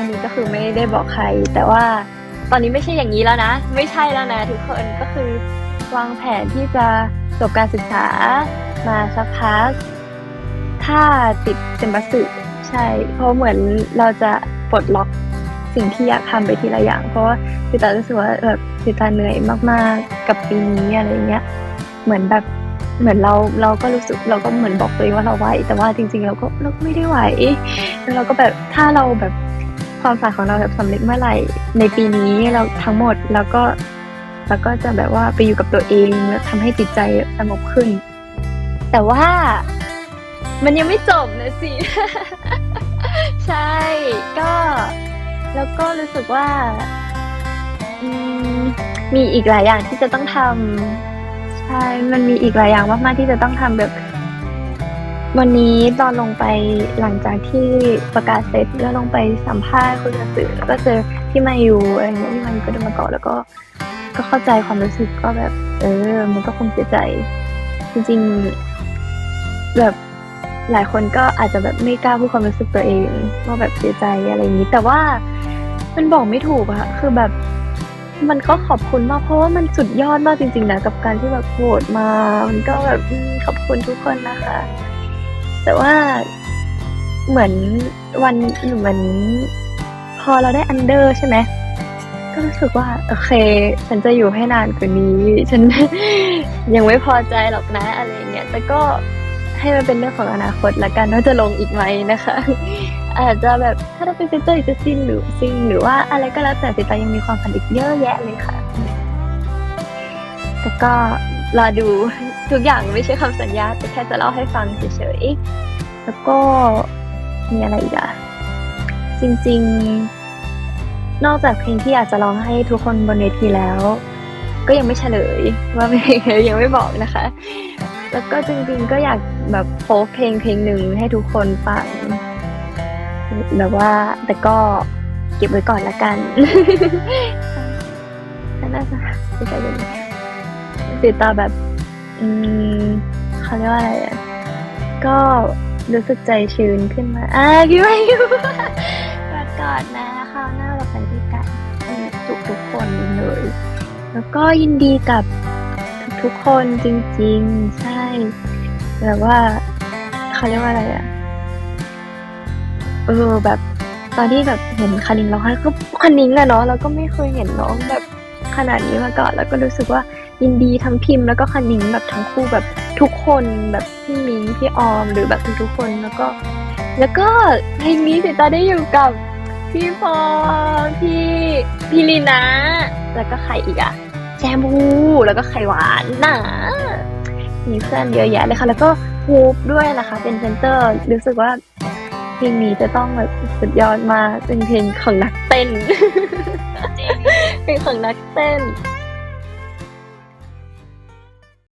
อันนี้ก็คือไม่ได้บอกใคร แต่ว่าตอนนี้ไม่ใช่อย่างนี้แล้วนะ ไม่ใช่แล้วนะทุกคนก็คือวางแผนที่จะจบการศึกษามาสักพักถ้าติดเซมบัสสึใช่ เพราะเหมือนเราจะปลดล็อกสิ่งที่อยากทำไปทีละอย่าง เพราะว่าสิตารู้สึกว่าแบบสิตาเหนื่อยมากๆกับปีนี้อะไรเงี้ย เหมือนแบบเหมือนเราเราก็รู้สึกเราก็เหมือนบอกตัวเองว่าเราไหวแต่ว่าจริง ๆ เราก็เราก็ไม่ได้ไหวแล้วเราก็แบบถ้าเราแบบ ความฝันของเราแบบสำเร็จเมื่อไหร่ ในปีนี้เราทั้งหมดแล้วก็แล้วก็จะแบบว่าไปอยู่กับตัวเองแล้วทำให้จิตใจสงบขึ้น แต่ว่ามันยังไม่จบนะสิ ใช่ ก็แล้วก็รู้สึกว่ามมีอีกหลายอย่างที่จะต้องทำใช่ มันมีอีกหลายอย่างมากๆที่จะต้องทำแบบ วันนี้ตอนลงไปหลังจากที่ประกาศเสร็จแล้วลงไปสัมภาษณ์คุยกับสื่อแล้วก็เจอพี่มายูอะไรเงี้ยพี่มายูก็เดินมาเกาะแล้วก็ก็เข้าใจความรู้สึกก็แบบ เออ มันก็คงเสียใจ จริงๆ แบบหลายคนก็อาจจะแบบไม่กล้าพูดความรู้สึกตัวเองว่าแบบเสียใจอะไรอย่างนี้ แต่ว่ามันบอกไม่ถูกอะคือแบบมันก็ขอบคุณมากเพราะว่ามันสุดยอดมากจริงๆนะกับการที่แบบโหวตมา มันก็แบบขอบคุณทุกคนนะคะ แต่ว่าเหมือนวันเหมือนพอเราได้อันเดอร์ใช่ไหมก็รู้สึกว่า โอเค ฉันจะอยู่ให้นานกว่านี้ ฉันยังไม่พอใจหรอกนะอะไรเงี้ย แต่ก็ให้มันเป็นเรื่องของอนาคตละกันว่าจะลงอีกไหมนะคะ อาจจะแบบถ้าได้เป็นเซนเตอร์จะซินหรือซิงหรือว่าอะไรก็แล้วแต่สิตายังมีความฝันอีกเยอะแยะเลยค่ะ แต่ก็ รอดูทุกอย่างไม่ใช่คำสัญญาแต่แค่จะเล่าให้ฟังเฉยๆ แล้วก็มีอะไรอีกอะจริงๆ นอกจากเพลงที่อยากจะร้องให้ทุกคนบนเวทีแล้ว ก็ยังไม่เฉลยว่าเพลงยังไม่บอกนะคะ แล้วก็จริงๆก็อยากแบบโพสเพลงเพลงหนึ่งให้ทุกคนฟังแบบว่าแต่ก็เก็บไว้ก่อนละกันน่าจะไม่ใช่เป็น ติดต่อแบบ อืมเขาเรียกว่าอะไรอะ ก็รู้สึกใจชื้นขึ้นมาอ่าคิดว่าอยู่กอดกอดนะคราวหน้าเราไปด้วยกันทุกทุกคนเลย แล้วก็ยินดีกับทุกๆคนจริง ๆ ใช่แบบว่าเขาเรียกว่าอะไรอะ เออแบบตอนที่แบบเห็นคานิงร้องไห้ก็คานิงอะเนาะเราก็ไม่เคยเห็นน้องแบบขนาดนี้มาก่อนแล้วก็รู้สึกว่า ยินดีทั้งพิมพ์แล้วก็คานิงแบบทั้งคู่แบบทุกคนแบบพี่มิงพี่ออมหรือแบบทุกๆคนแล้วก็ แล้วก็เพลงนี้สิตาได้อยู่กับพี่ฟองพี่พี่ลีนะ แล้วก็ใครอีกอะแจมูแล้วก็ไข่หวานนะมีเพื่อนเยอะแยะเลยค่ะ แล้วก็ฮูปด้วยนะคะ เป็นเซนเตอร์รู้สึกว่าเพลงนี้จะต้องแบบสุดยอดมากเป็นเพลงของนักเต้นเพลงของนักเต้น